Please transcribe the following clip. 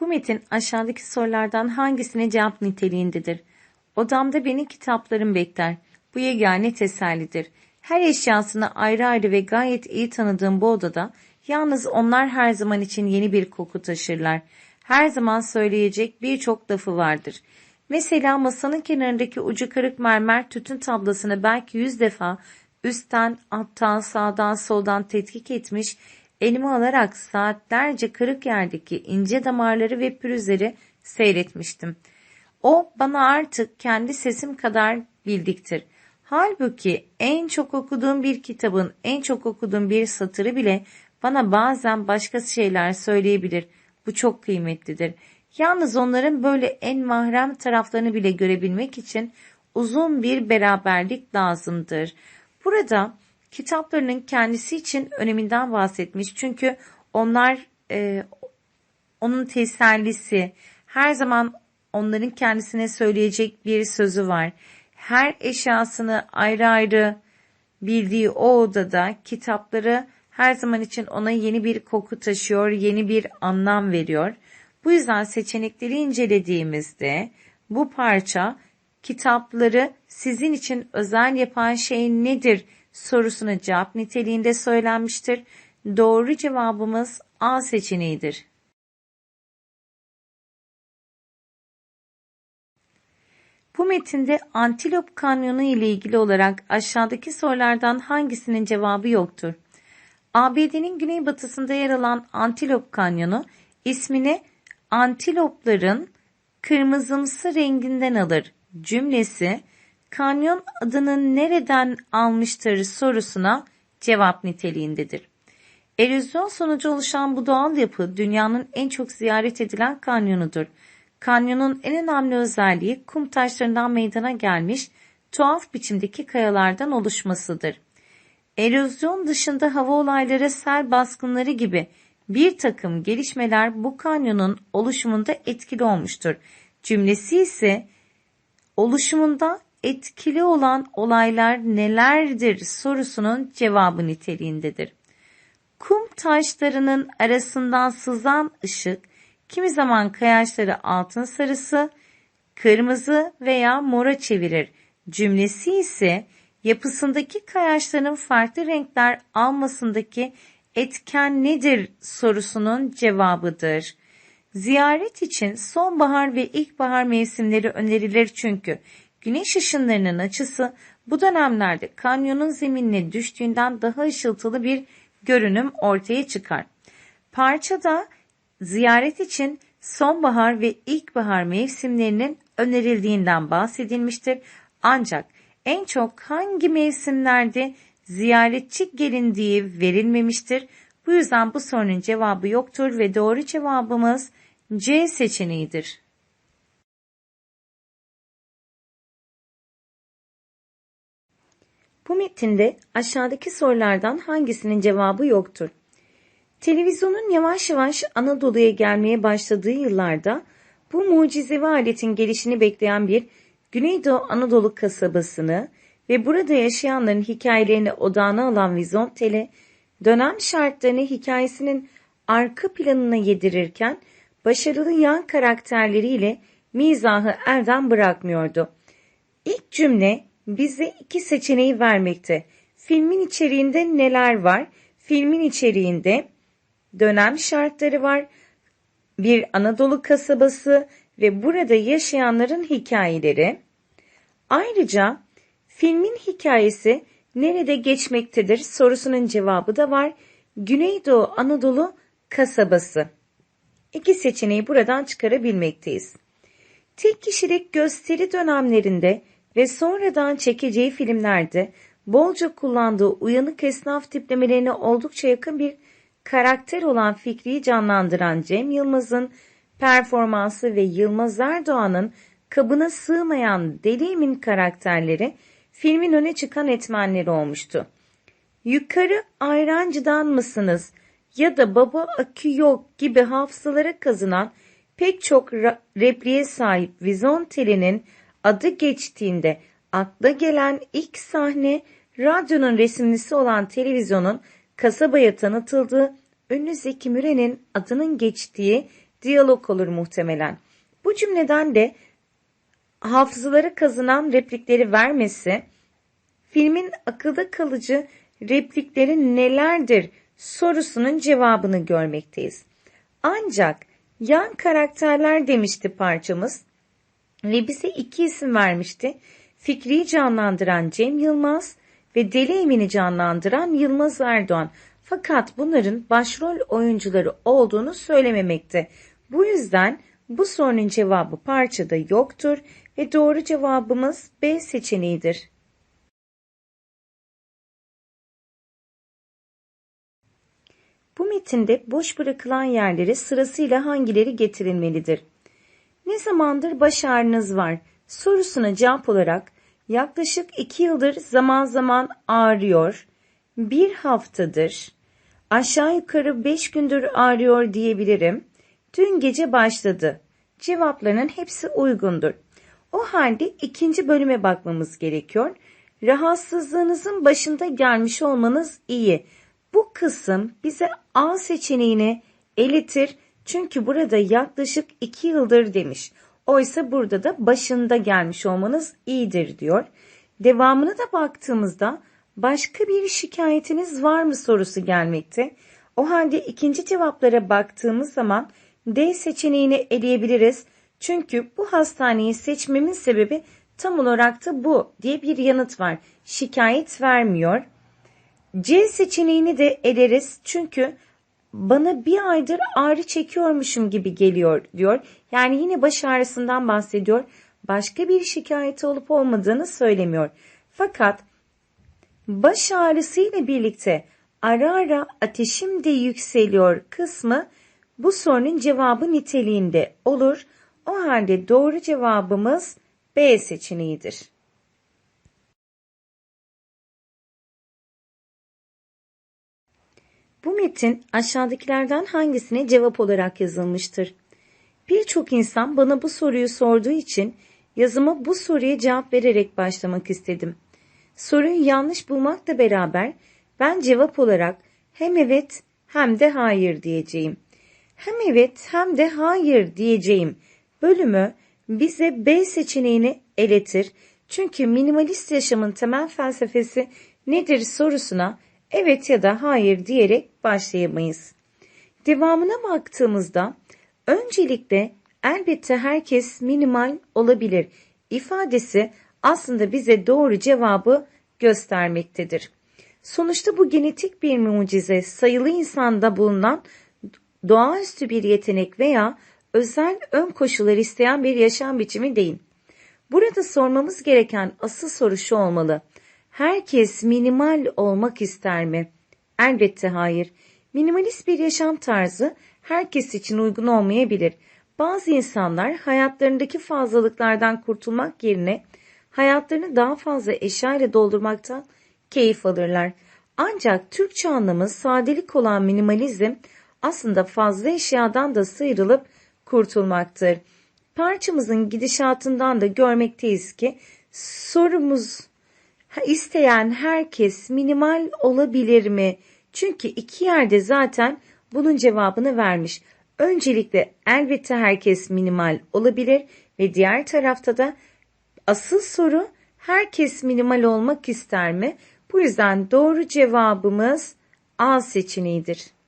Bu metin aşağıdaki sorulardan hangisine cevap niteliğindedir? Odamda beni kitaplarım bekler. Bu yegane tesellidir. Her eşyasını ayrı ayrı ve gayet iyi tanıdığım bu odada yalnız onlar her zaman için yeni bir koku taşırlar. Her zaman söyleyecek birçok lafı vardır. Mesela masanın kenarındaki ucu kırık mermer tütün tablasını belki yüz defa üstten, alttan, sağdan, soldan tetkik etmiş, elime alarak saatlerce kırık yerdeki ince damarları ve pürüzleri seyretmiştim. O bana artık kendi sesim kadar bildiktir. Halbuki en çok okuduğum bir kitabın en çok okuduğum bir satırı bile bana bazen başka şeyler söyleyebilir. Bu çok kıymetlidir. Yalnız onların böyle en mahrem taraflarını bile görebilmek için uzun bir beraberlik lazımdır. Burada kitaplarının kendisi için öneminden bahsetmiş. Çünkü onlar e, onun tesellisi, her zaman onların kendisine söyleyecek bir sözü var. Her eşyasını ayrı ayrı bildiği o odada kitapları her zaman için ona yeni bir koku taşıyor, yeni bir anlam veriyor. Bu yüzden seçenekleri incelediğimizde bu parça kitapları sizin için özel yapan şey nedir sorusuna cevap niteliğinde söylenmiştir. Doğru cevabımız A seçeneğidir. Bu metinde Antilop Kanyonu ile ilgili olarak aşağıdaki sorulardan hangisinin cevabı yoktur? ABD'nin güneybatısında yer alan Antilop Kanyonu ismini antilopların kırmızımsı renginden alır cümlesi kanyon adını nereden almıştır sorusuna cevap niteliğindedir. Erozyon sonucu oluşan bu doğal yapı dünyanın en çok ziyaret edilen kanyonudur. Kanyonun en önemli özelliği kum taşlarından meydana gelmiş tuhaf biçimdeki kayalardan oluşmasıdır. Erozyon dışında hava olayları, sel baskınları gibi bir takım gelişmeler bu kanyonun oluşumunda etkili olmuştur. Cümlesi ise oluşumunda etkili olan olaylar nelerdir sorusunun cevabı niteliğindedir. Kum taşlarının arasından sızan ışık kimi zaman kayaçları altın sarısı, kırmızı veya mora çevirir. Cümlesi ise yapısındaki kayaçların farklı renkler almasındaki etken nedir sorusunun cevabıdır. Ziyaret için sonbahar ve ilkbahar mevsimleri önerilir çünkü güneş ışınlarının açısı bu dönemlerde kanyonun zeminine düştüğünden daha ışıltılı bir görünüm ortaya çıkar. Parçada ziyaret için sonbahar ve ilkbahar mevsimlerinin önerildiğinden bahsedilmiştir. Ancak en çok hangi mevsimlerde ziyaretçi gelindiği verilmemiştir. Bu yüzden bu sorunun cevabı yoktur ve doğru cevabımız C seçeneğidir. Bu metinde aşağıdaki sorulardan hangisinin cevabı yoktur? Televizyonun yavaş yavaş Anadolu'ya gelmeye başladığı yıllarda bu mucizevi aletin gelişini bekleyen bir Güneydoğu Anadolu kasabasını ve burada yaşayanların hikayelerini odağına alan Vizontele, dönem şartlarını hikayesinin arka planına yedirirken başarılı yan karakterleriyle mizahı elden bırakmıyordu. İlk cümle bize iki seçeneği vermekte. Filmin içeriğinde neler var? Filmin içeriğinde dönem şartları var, bir Anadolu kasabası ve burada yaşayanların hikayeleri. Ayrıca filmin hikayesi nerede geçmektedir sorusunun cevabı da var. Güneydoğu Anadolu kasabası. İki seçeneği buradan çıkarabilmekteyiz. Tek kişilik gösteri dönemlerinde ve sonradan çekeceği filmlerde bolca kullandığı uyanık esnaf tiplemelerine oldukça yakın bir karakter olan Fikri'yi canlandıran Cem Yılmaz'ın performansı ve Yılmaz Erdoğan'ın kabına sığmayan Deli Emin karakterleri filmin öne çıkan etmenleri olmuştu. Yukarı Ayrancı'dan mısınız ya da Baba Akü Yok gibi hafızalara kazınan pek çok repliğe sahip Vizonteli'nin adı geçtiğinde akla gelen ilk sahne Radyonun resimlisi olan televizyonun kasabaya tanıtıldığı ünlü Zeki Müren'in adının geçtiği diyalog olur muhtemelen. Bu cümleden de hafızaları kazınan replikleri vermesi, filmin akılda kalıcı replikleri nelerdir sorusunun cevabını görmekteyiz. Ancak yan karakterler demişti parçamız ve bize iki isim vermişti. Fikri'yi canlandıran Cem Yılmaz ve Deli Emin'i canlandıran Yılmaz Erdoğan. Fakat bunların başrol oyuncuları olduğunu söylememekte. Bu yüzden bu sorunun cevabı parçada yoktur ve doğru cevabımız B seçeneğidir. Bu metinde boş bırakılan yerlere sırasıyla hangileri getirilmelidir? Ne zamandır baş ağrınız var? Sorusuna cevap olarak yaklaşık iki yıldır zaman zaman ağrıyor, bir haftadır, aşağı yukarı beş gündür ağrıyor diyebilirim. Dün gece başladı. Cevaplarının hepsi uygundur. O halde ikinci bölüme bakmamız gerekiyor. Rahatsızlığınızın başında gelmiş olmanız iyi. Bu kısım bize A seçeneğini eletir çünkü burada yaklaşık 2 yıldır demiş. Oysa burada da başında gelmiş olmanız iyidir diyor. Devamına da baktığımızda başka bir şikayetiniz var mı sorusu gelmekte. O halde ikinci cevaplara baktığımız zaman D seçeneğini eleyebiliriz. Çünkü bu hastaneyi seçmemin sebebi tam olarak da bu diye bir yanıt var. Şikayet vermiyor. C seçeneğini de eleriz çünkü bana bir aydır ağrı çekiyormuşum gibi geliyor diyor. Yani yine baş ağrısından bahsediyor. Başka bir şikayeti olup olmadığını söylemiyor. Fakat baş ağrısı ile birlikte ara ara ateşim de yükseliyor kısmı bu sorunun cevabı niteliğinde olur. O halde doğru cevabımız B seçeneğidir. Bu metin aşağıdakilerden hangisine cevap olarak yazılmıştır? Birçok insan bana bu soruyu sorduğu için yazıma bu soruya cevap vererek başlamak istedim. Soruyu yanlış bulmakla beraber ben cevap olarak hem evet hem de hayır diyeceğim. Hem evet hem de hayır diyeceğim bölümü bize B seçeneğini eletir. Çünkü minimalist yaşamın temel felsefesi nedir sorusuna evet ya da hayır diyerek başlayamayız. Devamına baktığımızda öncelikle elbette herkes minimal olabilir ifadesi aslında bize doğru cevabı göstermektedir. Sonuçta bu genetik bir mucize sayılı insanda bulunan doğaüstü bir yetenek veya özel ön koşullar isteyen bir yaşam biçimi değil. Burada sormamız gereken asıl soru şu olmalı. Herkes minimal olmak ister mi? Elbette hayır. Minimalist bir yaşam tarzı herkes için uygun olmayabilir. Bazı insanlar hayatlarındaki fazlalıklardan kurtulmak yerine hayatlarını daha fazla eşya ile doldurmaktan keyif alırlar. Ancak Türkçe anlamı sadelik olan minimalizm aslında fazla eşyadan da sıyrılıp kurtulmaktır. Parçamızın gidişatından da görmekteyiz ki sorumuz isteyen herkes minimal olabilir mi? Çünkü iki yerde zaten bunun cevabını vermiş. Öncelikle elbette herkes minimal olabilir ve diğer tarafta da asıl soru herkes minimal olmak ister mi? Bu yüzden doğru cevabımız A seçeneğidir.